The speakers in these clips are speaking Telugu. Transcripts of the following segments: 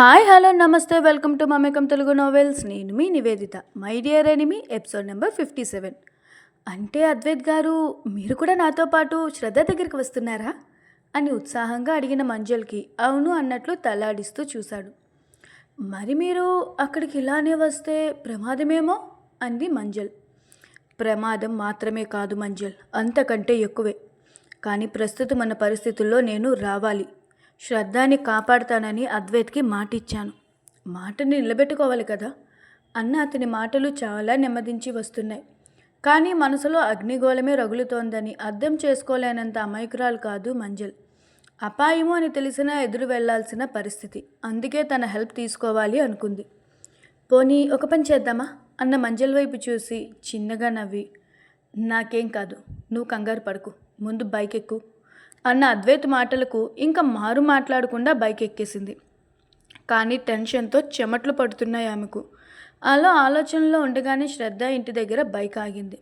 హాయ్ హలో నమస్తే. Welcome to Mamekam Telugu novels. నేను మీ Nivedita. My dear enemy episode number fifty seven. అంటే అద్వైత్ గారు మీరు కూడా నాతో పాటు శ్రద్ధ దగ్గరికి వస్తున్నారా? అని ఉత్సాహంగా అడిగిన మంజల్కి అవును అన్నట్లు తలాడిస్తూ చూశాడు. మరి మీరు అక్కడికి ఇలానే వస్తే ప్రమాదమేమో? అంది మంజల్. ప్రమాదం మాత్రమే కాదు మంజల్ అంతకంటే ఎక్కువే. కానీ ప్రస్తుతం మన పరిస్థితుల్లో నేను రావాలి. శ్రద్ధాని కాపాడుతానని అద్వైత్కి మాట ఇచ్చాను మాటని నిలబెట్టుకోవాలి కదా? అన్న అతని మాటలు చాలా నెమ్మదించి వస్తున్నాయి. కానీ మనసులో అగ్నిగోళమే రగులుతోందని అర్థం చేసుకోలేనంత అమాయకురాలు కాదు మంజల్. అపాయము అని తెలిసినా ఎదురు వెళ్ళాల్సిన పరిస్థితి. అందుకే తన హెల్ప్ తీసుకోవాలి అనుకుంది. పోనీ ఒక పని చేద్దామా? అన్న మంజల్ వైపు చూసి చిన్నగా నవ్వి నాకేం కాదు. నువ్వు కంగారు పడకు. ముందు బైక్ ఎక్కు అన్న అద్వైత్ మాటలకు ఇంకా మారు మాట్లాడకుండా బైక్ ఎక్కేసింది కానీ టెన్షన్తో చెమట్లు పడుతున్నాయి ఆమెకు. అలా ఆలోచనలో ఉండగానే శ్రద్ధ ఇంటి దగ్గర బైక్ ఆగింది.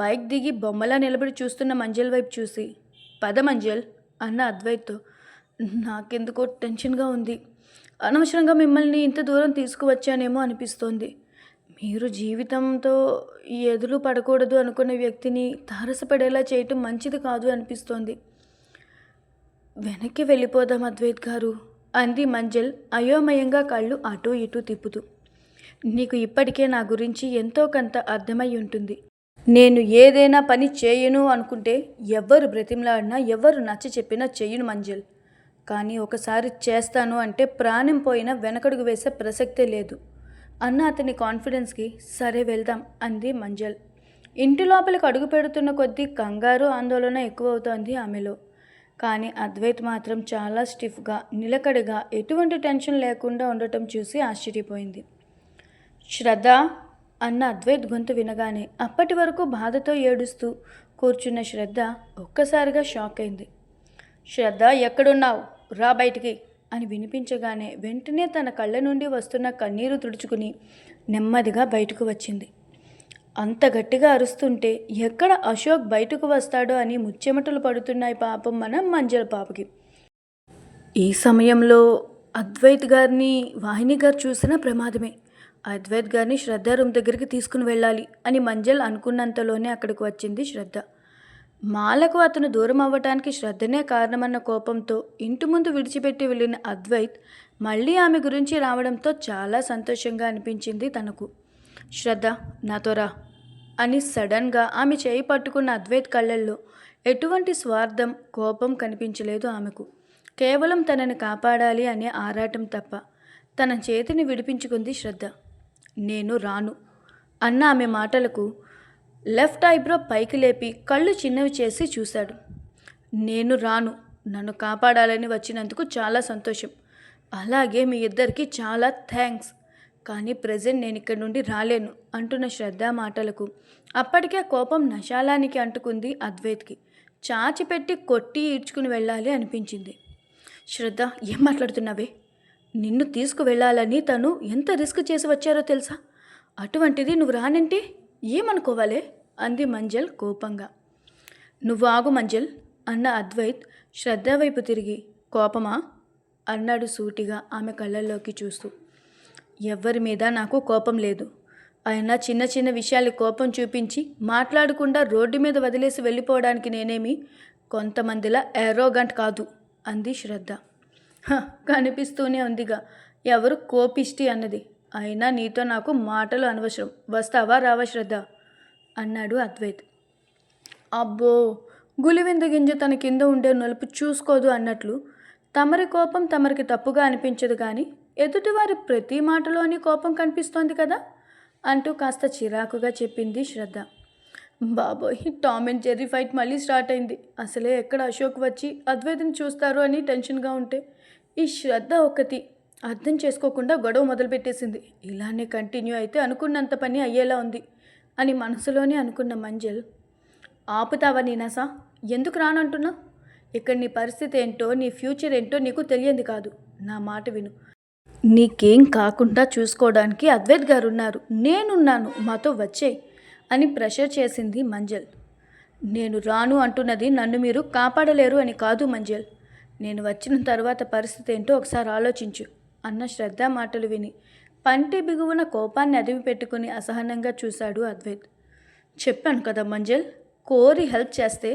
బైక్ దిగి బొమ్మలా నిలబడి చూస్తున్న మంజల్ వైపు చూసి పద మంజల్ అన్న అద్వైత్తో నాకెందుకో టెన్షన్గా ఉంది. అనవసరంగా మిమ్మల్ని ఇంత దూరం తీసుకువచ్చానేమో అనిపిస్తోంది. మీరు జీవితంతో ఎదురు పడకూడదు అనుకున్న వ్యక్తిని తారసపడేలా చేయటం మంచిది కాదు అనిపిస్తోంది. వెనక్కి వెళ్ళిపోదాం అద్వైత్ గారు అంది మంజల్ అయోమయంగా కళ్ళు అటూ ఇటూ తిప్పుతూ. నీకు ఇప్పటికే నా గురించి ఎంతో కొంత అర్థమై ఉంటుంది. నేను ఏదైనా పని చేయను అనుకుంటే ఎవ్వరు బ్రతిమలాడినా ఎవరు నచ్చ చెప్పినా చెయ్యను మంజల్. కానీ ఒకసారి చేస్తాను అంటే ప్రాణం పోయినా వెనకడుగు వేసే ప్రసక్తే లేదు. అన్న అతని కాన్ఫిడెన్స్కి సరే వెళ్దాం అంది మంజల్. ఇంటి లోపలికి అడుగు పెడుతున్న కొద్దీ కంగారు ఆందోళన ఎక్కువ అవుతోంది ఆమెలో. కానీ అద్వైత్ మాత్రం చాలా స్టిఫ్గా నిలకడగా ఎటువంటి టెన్షన్ లేకుండా ఉండటం చూసి ఆశ్చర్యపోయింది. శ్రద్ధ అన్న అద్వైత్ గొంతు వినగానే అప్పటి వరకు బాధతో ఏడుస్తూ కూర్చున్న శ్రద్ధ ఒక్కసారిగా షాక్ అయింది. శ్రద్ధ ఎక్కడున్నావు? రా బయటికి అని వినిపించగానే వెంటనే తన కళ్ళ నుండి వస్తున్న కన్నీరు తుడుచుకుని నెమ్మదిగా బయటకు వచ్చింది. అంత గట్టిగా అరుస్తుంటే ఎక్కడ అశోక్ బయటకు వస్తాడో అని ముచ్చెమటలు పడుతున్నాయి పాపం మన మంజల పాపకి. ఈ సమయంలో అద్వైత్ గారిని వాహిని గారు చూసిన ప్రమాదమే. అద్వైత్ గారిని శ్రద్ధ రూమ్ దగ్గరికి తీసుకుని వెళ్ళాలి అని మంజల్ అనుకున్నంతలోనే అక్కడికి వచ్చింది శ్రద్ధ. మాలకు అతను దూరం అవ్వటానికి శ్రద్ధనే కారణమన్న కోపంతో ఇంటి ముందు విడిచిపెట్టి వెళ్ళిన అద్వైత్ మళ్ళీ ఆమె గురించి రావడంతో చాలా సంతోషంగా అనిపించింది తనకు. శ్రద్ధ నాతో రా అని సడన్గా ఆమె చేయి పట్టుకున్న అద్వైత్ కళ్ళల్లో ఎటువంటి స్వార్థం కోపం కనిపించలేదు ఆమెకు. కేవలం తనని కాపాడాలి అనే ఆరాటం తప్ప తన చేతిని విడిపించుకుంది శ్రద్ధ. నేను రాను. అన్న ఆమె మాటలకు లెఫ్ట్ ఐబ్రో పైకి లేపి కళ్ళు చిన్నవి చేసి చూశాడు. నేను రాను. నన్ను కాపాడాలని వచ్చినందుకు చాలా సంతోషం. అలాగే మీ ఇద్దరికి చాలా థ్యాంక్స్. కానీ ప్రజెంట్ నేను ఇక్కడి నుండి రాలేను అంటున్న శ్రద్ధ మాటలకు. అప్పటికే కోపం నశాలానికి అంటుకుంది అద్వైత్కి. చాచి పెట్టి కొట్టి ఈడ్చుకుని వెళ్ళాలి అనిపించింది. శ్రద్ధ ఏం మాట్లాడుతున్నావే? నిన్ను తీసుకువెళ్ళాలని తను ఎంత రిస్క్ చేసి వచ్చారో తెలుసా? అటువంటిది నువ్వు రానంటే ఏమనుకోవాలే? అంది మంజల్ కోపంగా. నువ్వు ఆగు మంజల్ అన్న అద్వైత్ శ్రద్ధ వైపు తిరిగి. కోపమా? అన్నాడు సూటిగా ఆమె కళ్ళల్లోకి చూస్తూ. ఎవ్వరి మీద నాకు కోపం లేదు. అయినా చిన్న చిన్న విషయాలు కోపం చూపించి మాట్లాడకుండా రోడ్డు మీద వదిలేసి వెళ్ళిపోవడానికి నేనేమి కొంతమందిలా ఎరోగంట్ కాదు అంది శ్రద్ధ. "హ, కనిపిస్తూనే ఉందిగా. ఎవరు కోపిష్టి అన్నది. అయినా నీతో నాకు మాటలు అనవసరం. వస్తావా రావా శ్రద్ధ? అన్నాడు అద్వైత్. అబ్బో గులివింద గింజ తన కింద ఉండే నలుపు చూసుకోదు అన్నట్లు తమరి కోపం తమరికి తప్పుగా అనిపించదు కానీ ఎదుటివారి ప్రతి మాటలోని కోపం కనిపిస్తోంది కదా అంటూ కాస్త చిరాకుగా చెప్పింది శ్రద్ధ. బాబోయ్ టామ్ అండ్ జెర్రీ ఫైట్ మళ్ళీ స్టార్ట్ అయింది. అసలే ఎక్కడ అశోక్ వచ్చి అద్వైతని చూస్తారు అని టెన్షన్గా ఉంటే ఈ శ్రద్ధ ఒకటి అర్థం చేసుకోకుండా గొడవ మొదలుపెట్టేసింది. ఇలానే కంటిన్యూ అయితే అనుకున్నంత పని అయ్యేలా ఉంది అని మనసులోనే అనుకున్న మంజల్. ఆపుతావా నీనాసా? ఎందుకు రానంటున్నా? ఇక్కడ నీ పరిస్థితి ఏంటో నీ ఫ్యూచర్ ఏంటో నీకు తెలియంది కాదు. నా మాట విను. నీకేం కాకుండా చూసుకోవడానికి అద్వైత్ గారు ఉన్నారు నేనున్నాను మాతో వచ్చే అని ప్రెషర్ చేసింది మంజల్. నేను రాను అంటున్నది నన్ను మీరు కాపాడలేరు అని కాదు మంజల్. నేను వచ్చిన తర్వాత పరిస్థితి ఏంటో ఒకసారి ఆలోచించు అన్న శ్రద్ధ మాటలు విని పంటి బిగువున కోపాన్ని అదివి పెట్టుకుని అసహనంగా చూశాడు అద్వైత్. చెప్పాను కదా మంజల్ కోరి హెల్ప్ చేస్తే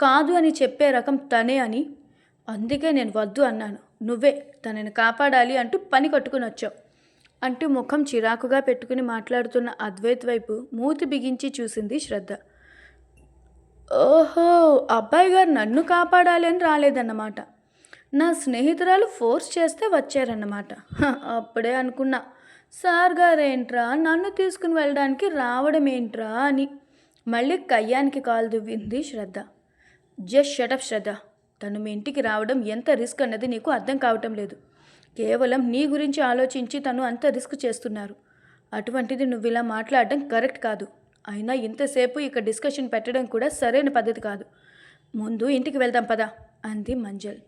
కాదు అని చెప్పే రకం తనే అని అందుకే నేను వద్దు అన్నాను. నువ్వే తనని కాపాడాలి అంటూ పని కట్టుకుని వచ్చావు. అంటూ ముఖం చిరాకుగా పెట్టుకుని మాట్లాడుతున్న అద్వైత్ వైపు మూతి బిగించి చూసింది శ్రద్ధ. ఓహో అబ్బాయి గారు నన్ను కాపాడాలి అని రాలేదన్నమాట. నా స్నేహితురాలు ఫోర్స్ చేస్తే వచ్చారన్నమాట. అప్పుడే అనుకున్నా. సార్ గారేంట్రా నన్ను తీసుకుని వెళ్ళడానికి రావడం ఏంట్రా అని మళ్ళీ కయ్యానికి కాలు దువ్వింది శ్రద్ధ. జస్ట్ షటప్ శ్రద్ధ. తను మీ ఇంటికి రావడం ఎంత రిస్క్ అన్నది నీకు అర్థం కావటం లేదు. కేవలం నీ గురించి ఆలోచించి తను అంత రిస్క్ చేస్తున్నారు. అటువంటిది నువ్వు ఇలా మాట్లాడడం కరెక్ట్ కాదు. అయినా ఇంతసేపు ఇక డిస్కషన్ పెట్టడం కూడా సరైన పద్ధతి కాదు. ముందు ఇంటికి వెళ్దాం పదా అంది మంజల్.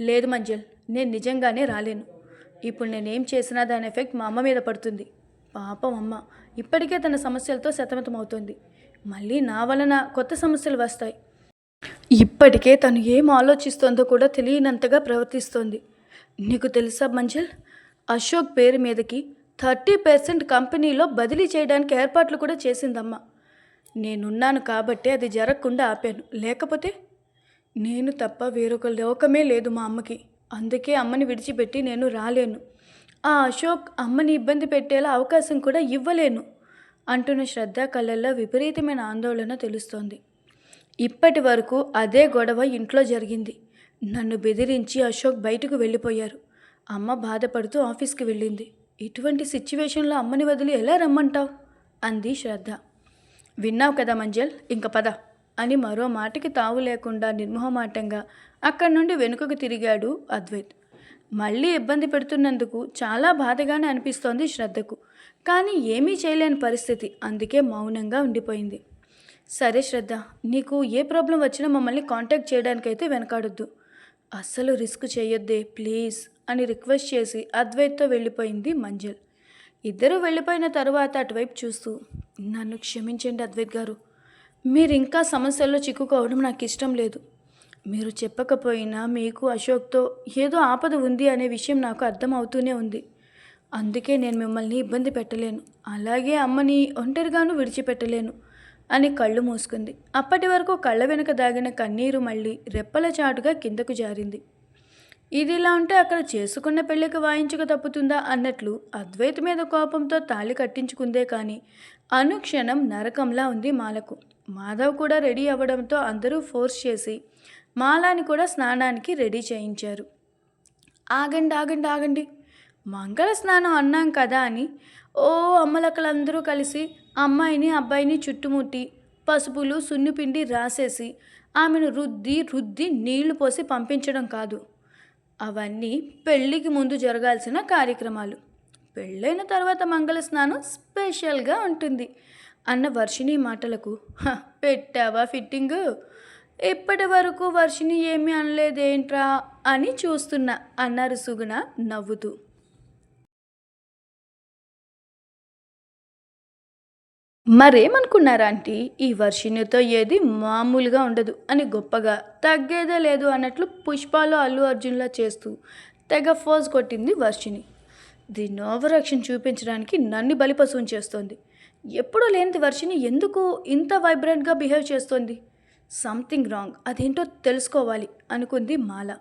లేదు మంజల్ నేను నిజంగానే రాలేను. ఇప్పుడు నేనేం చేసినా దాని ఎఫెక్ట్ మా అమ్మ మీద పడుతుంది. పాపం అమ్మ ఇప్పటికే తన సమస్యలతో సతమతమవుతుంది. మళ్ళీ నా వలన కొత్త సమస్యలు వస్తాయి. ఇప్పటికే తను ఏం ఆలోచిస్తోందో కూడా తెలియనంతగా ప్రవర్తిస్తోంది. నీకు తెలుసా మంజల్? అశోక్ పేరు మీదకి థర్టీ పర్సెంట్ కంపెనీలో బదిలీ చేయడానికి ఏర్పాట్లు కూడా చేసిందమ్మా. నేనున్నాను కాబట్టి అది జరగకుండా ఆపాను. లేకపోతే? నేను తప్ప వేరొక లోకమే లేదు మా అమ్మకి. అందుకే అమ్మని విడిచిపెట్టి నేను రాలేను. ఆ అశోక్ అమ్మని ఇబ్బంది పెట్టేలా అవకాశం కూడా ఇవ్వలేను. అంటున్న శ్రద్ధ కళ్ళల్లో విపరీతమైన ఆందోళన తెలుస్తోంది. ఇప్పటి వరకు అదే గొడవ ఇంట్లో జరిగింది. నన్ను బెదిరించి అశోక్ బయటకు వెళ్ళిపోయారు. అమ్మ బాధపడుతూ ఆఫీస్కి వెళ్ళింది. ఇటువంటి సిచ్యువేషన్లో అమ్మని వదిలి ఎలా రమ్మంటావు? అంది శ్రద్ధ. విన్నావు కదా మంజల్ ఇంక పద అని మరో మాటకి తావు లేకుండా నిర్మోహమాటంగా అక్కడి నుండి వెనుకకు తిరిగాడు అద్వైత్. మళ్ళీ ఇబ్బంది పెడుతున్నందుకు చాలా బాధగానే అనిపిస్తోంది శ్రద్ధకు. కానీ ఏమీ చేయలేని పరిస్థితి అందుకే మౌనంగా ఉండిపోయింది. సరే శ్రద్ధ నీకు ఏ ప్రాబ్లం వచ్చినా మమ్మల్ని కాంటాక్ట్ చేయడానికైతే వెనకాడొద్దు. అస్సలు రిస్క్ చేయొద్దే ప్లీజ్ అని రిక్వెస్ట్ చేసి అద్వైత్తో వెళ్ళిపోయింది మంజల్. ఇద్దరూ వెళ్ళిపోయిన తర్వాత అటువైపు చూస్తూ నన్ను క్షమించండి అద్వైత్ గారు. మీరు ఇంకా సమస్యల్లో చిక్కుకోవడం నాకు ఇష్టం లేదు. మీరు చెప్పకపోయినా మీకు అశోక్తో ఏదో ఆపద ఉంది అనే విషయం నాకు అర్థం అవుతూనే ఉంది. అందుకే నేను మిమ్మల్ని ఇబ్బంది పెట్టలేను. అలాగే అమ్మని ఒంటరిగాను విడిచిపెట్టలేను. అని కళ్ళు మూసుకుంది. అప్పటి వరకు కళ్ళ వెనుక దాగిన కన్నీరు మళ్ళీ రెప్పల చాటుగా కిందకు జారింది. ఇది ఇలా ఉంటే అక్కడ చేసుకున్న పెళ్ళికి వాయించక తప్పుతుందా అన్నట్లు అద్వైత మీద కోపంతో తాళి కట్టించుకుందే కానీ అనుక్షణం నరకంలా ఉంది మాలకు. మాధవ్ కూడా రెడీ అవ్వడంతో అందరూ ఫోర్స్ చేసి మాలాని కూడా స్నానానికి రెడీ చేయించారు. ఆగండి ఆగండి ఆగండి. మంగళ స్నానం అన్నాం కదా అని ఓ అమ్మలక్కలందరూ కలిసి అమ్మాయిని అబ్బాయిని చుట్టుముట్టి పసుపులు సున్నిపిండి రాసేసి ఆమెను రుద్ది రుద్ది నీళ్ళు పోసి పంపించడం కాదు. అవన్నీ పెళ్ళికి ముందు జరగాల్సిన కార్యక్రమాలు. పెళ్ళైన తర్వాత మంగళ స్నానం స్పెషల్గా ఉంటుంది అన్న వర్షిణి మాటలకు. పెట్టావా ఫిట్టింగ్? ఇప్పటి వరకు వర్షిణి ఏమీ అనలేదేంట్రా అని చూస్తున్నా అన్నారు సుగుణ నవ్వుతూ. మరేమనుకున్నారా అంటే ఈ వర్షిణితో ఏది మామూలుగా ఉండదు. అని గొప్పగా తగ్గేదే లేదు అన్నట్లు పుష్పాలు అల్లు అర్జున్లా చేస్తూ తెగ ఫోజ్ కొట్టింది వర్షిణి. దీన్ని ఓవర్ చూపించడానికి నన్ను బలిపశువుని చేస్తోంది. ఎప్పుడూ లేనిది వర్షిని ఎందుకు ఇంత వైబ్రెంట్గా బిహేవ్ చేస్తోంది? సంథింగ్ రాంగ్ అదేంటో తెలుసుకోవాలి అనుకుంది మాల.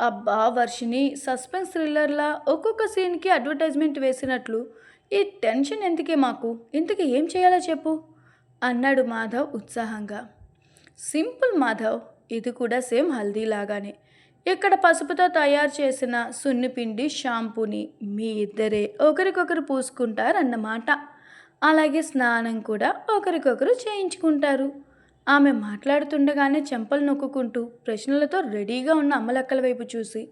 అబ్బా వర్షిని సస్పెన్స్ థ్రిల్లర్లా ఒక్కొక్క సీన్కి అడ్వర్టైజ్మెంట్ వేసినట్లు ఈ టెన్షన్ ఎందుకే మాకు? ఇంతకీ ఏం చేయాలో చెప్పు అన్నాడు మాధవ్ ఉత్సాహంగా. సింపుల్ మాధవ్ ఇది కూడా సేమ్ హల్దీ లాగానే ఇక్కడ పసుపుతో తయారు చేసిన సున్నిపిండి షాంపూని మీ ఇద్దరే ఒకరికొకరు పూసుకుంటారన్నమాట. అలాగే స్నానం కూడా ఒకరికొకరు చేయించుకుంటారు. ఆమె మాట్లాడుతుండగానే చెంపలు నొక్కుంటూ ప్రశ్నలతో రెడీగా ఉన్న అమ్మలక్కల వైపు చూసి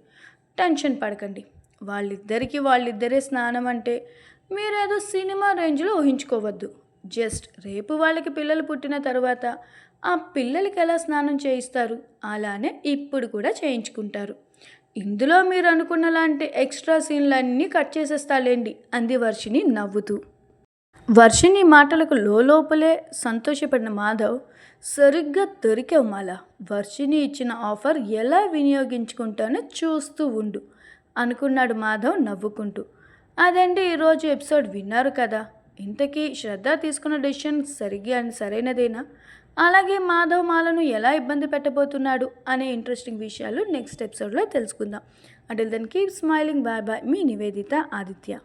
టెన్షన్ పడకండి. వాళ్ళిద్దరికీ వాళ్ళిద్దరే స్నానం అంటే మీరేదో సినిమా రేంజ్లో ఊహించుకోవద్దు. జస్ట్ రేపు వాళ్ళకి పిల్లలు పుట్టిన తర్వాత ఆ పిల్లలకి ఎలా స్నానం చేయిస్తారు? అలానే ఇప్పుడు కూడా చేయించుకుంటారు. ఇందులో మీరు అనుకున్న లాంటి ఎక్స్ట్రా సీన్లన్నీ కట్ చేసేస్తాలేండి అంది వర్షిని నవ్వుతూ. వర్షిని మాటలకు లోపలే సంతోషపడిన మాధవ్ సరిగ్గా దొరికావు మాల. వర్షిని ఇచ్చిన ఆఫర్ ఎలా వినియోగించుకుంటానో చూస్తూ ఉండు అనుకున్నాడు మాధవ్ నవ్వుకుంటూ. అదండి ఈరోజు ఎపిసోడ్ విన్నారు కదా. ఇంతకీ శ్రద్ధ తీసుకున్న డెసిషన్ సరిగ్గా సరైనదేనా? అలాగే మాధవ్ మాలను ఎలా ఇబ్బంది పెట్టబోతున్నాడు అనే ఇంట్రెస్టింగ్ విషయాలు నెక్స్ట్ ఎపిసోడ్లో తెలుసుకుందాం. అంటే then keep smiling bye bye మీ నివేదిత ఆదిత్య.